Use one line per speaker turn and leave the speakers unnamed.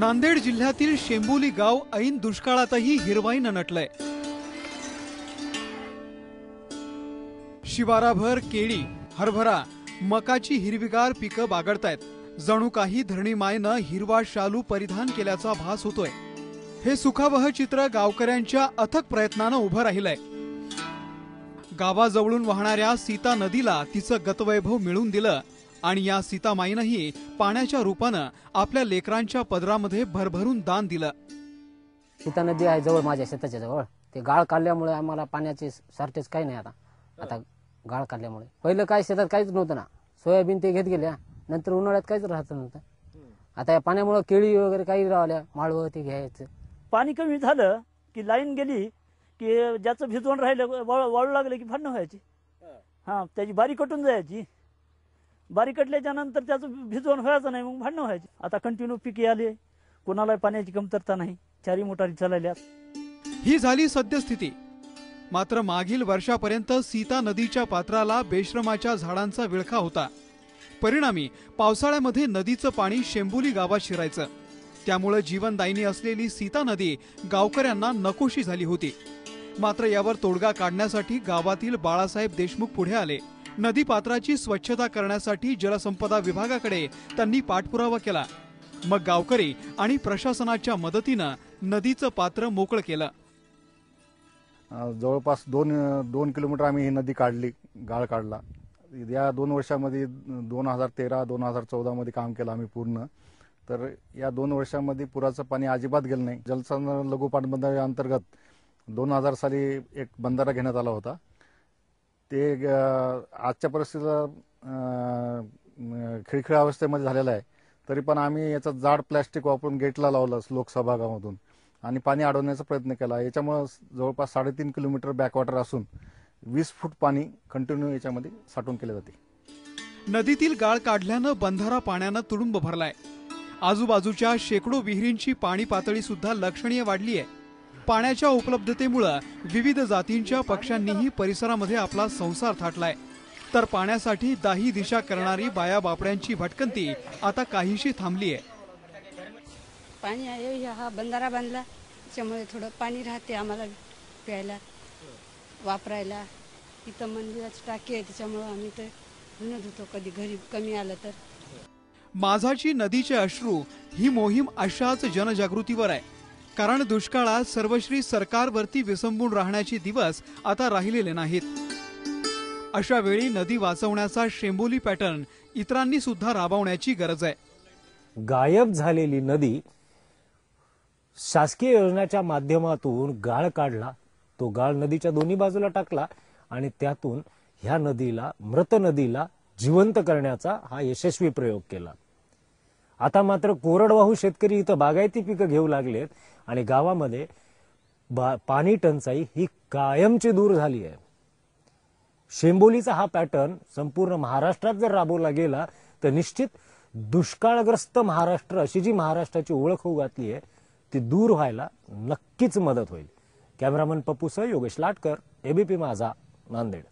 नांदेड जिल्ह्यातील शेंबोली गाव ऐन दुष्काळातही हिरवाईनं नटलंय. शिवाराभर केळी हरभरा मकाची हिरवीगार पिकं बागडतायत. जणू काही धरणी मायनं हिरवा शालू परिधान केल्याचा भास होतोय. हे सुखावह चित्र गावकऱ्यांच्या अथक प्रयत्नानं उभं राहिलंय. गावाजवळून वाहणाऱ्या सीता नदीला तिचं गतवैभव मिळून दिलं आणि या सीतामाईनंही पाण्याच्या रूपानं आपल्या लेकरांच्या पदरामध्ये भरभरून दान दिलं.
सीता नदी आहे जवळ माझ्या शेताच्या जवळ. ते गाळ काढल्यामुळे आम्हाला पाण्याचे शॉर्टेज काही नाही आता. आता गाळ काढल्यामुळे. पहिलं काय शेतात काहीच नव्हतं ना. सोयाबीन ते घेत गेल्या. नंतर उन्हाळ्यात काहीच राहत नव्हतं. आता या पाण्यामुळे केळी वगैरे काही राहिल्या. माळवं ते घ्यायचं.
पाणी कमी झालं की लाईन गेली की ज्याचं भिजवण राहिलं वळ वाळू लागलं की भांडणं व्हायची. हां त्याची बारी कटून जायची. बारी कटल्याच्या नंतर त्याचं भिजवण व्हायचं नाही मग भांडणं व्हायचे. आता कंटिन्यू पिके आले कोणाला पाण्याची कमतरता नाही. चारी मोटारी चालल्या
ही झाली सद्यस्थिती. मात्र मागील वर्षापर्यंत सीता नदीच्या पात्राला बेश्रमाच्या झाडांचा विळखा होता. परिणामी पावसाळ्यामध्ये नदीचं पाणी शेंबुली गावात शिरायचं. त्यामुळे जीवनदायिनी असलेली सीता नदी गावकऱ्यांना नकोशी झाली होती. मात्र यावर तोडगा काढण्यासाठी गावातील बाळासाहेब देशमुख पुढे आले. नदी पात्राची स्वच्छता करण्यासाठी जलसंपदा विभागाकडे त्यांनी पाठपुरावा केला. मग गावकरी आणि प्रशासनाच्या मदतीनं नदीचं पात्र मोकळं केलं.
जवळपास दोन दोन किलोमीटर आम्ही ही नदी काढली गाळ काढला. या दोन वर्षामध्ये दोन हजार तेरा दोन हजार चौदामध्ये काम केलं आम्ही पूर्ण. तर या दोन वर्षामध्ये पुराचं पाणी अजिबात गेलं नाही. जलसंधारण लघु अंतर्गत दोन हजार साली एक बंधारा घेण्यात आला होता. ते आजच्या परिस्थितीला खिळखिळ अवस्थेमध्ये झालेलं आहे. तरी पण आम्ही याचं जाड प्लॅस्टिक वापरून गेटला लावलं लोकसभागामधून आणि पाणी अडवण्याचा प्रयत्न केला. याच्यामुळं जवळपास साडेतीन किलोमीटर बॅकवॉटर असून वीस फूट पाणी कंटिन्यू याच्यामध्ये साठवून केले जाते.
नदीतील गाळ काढल्यानं बंधारा पाण्यानं तुडुंब भरलाय. आजूबाजूच्या शेकडो विहिरींची पाणी पातळी सुद्धा लक्षणीय वाढली आहे पाण्याच्या उपलब्धतेमुळं विविध जातींच्या पक्ष्यांनीही परिसरामध्ये आपला संसार थाटलाय. तर पाण्यासाठी दाही दिशा करणारी बाया बापड्यांची भटकंती आता काहीशी थांबली आहे
पाणी आहे हे बंधारा बांधला त्याच्यामुळे थोडं पाणी राहते आम्हाला प्यायला वापरायला. इथं मंदिराची टाकी आहे त्याच्यामुळं आम्ही तर धुणं धुतो कधी घरी कमी आलं तर.
माझाची नदीचे अश्रू ही मोहीम अशाच जनजागृतीवर आहे. कारण दुष्काळात सर्वश्री सरकारवरती विसंबून राहण्याचे दिवस आता राहिलेले नाहीत. अशा वेळी नदी वाचवण्याचा शेंबोली पॅटर्न इतरांनी सुद्धा राबवण्याची गरज आहे.
गायब झालेली नदी शासकीय योजनेच्या माध्यमातून गाळ काढला. तो गाळ नदीच्या दोन्ही बाजूला टाकला आणि त्यातून ह्या नदीला मृत नदीला जिवंत करण्याचा हा यशस्वी प्रयोग केला. आता मात्र कोरडवाहू शेतकरी इथं बागायती पिकं घेऊ लागलेत आणि गावामध्ये बा- पाणी टंचाई ही कायमची दूर झाली आहे. शेंबोलीचा हा पॅटर्न संपूर्ण महाराष्ट्रात जर राबवला गेला तर निश्चित दुष्काळग्रस्त महाराष्ट्र अशी जी महाराष्ट्राची ओळख होऊ घातली आहे ती दूर व्हायला नक्कीच मदत होईल. कॅमेरामन पप्पूसह योगेश लाटकर एबीपी माझा नांदेड.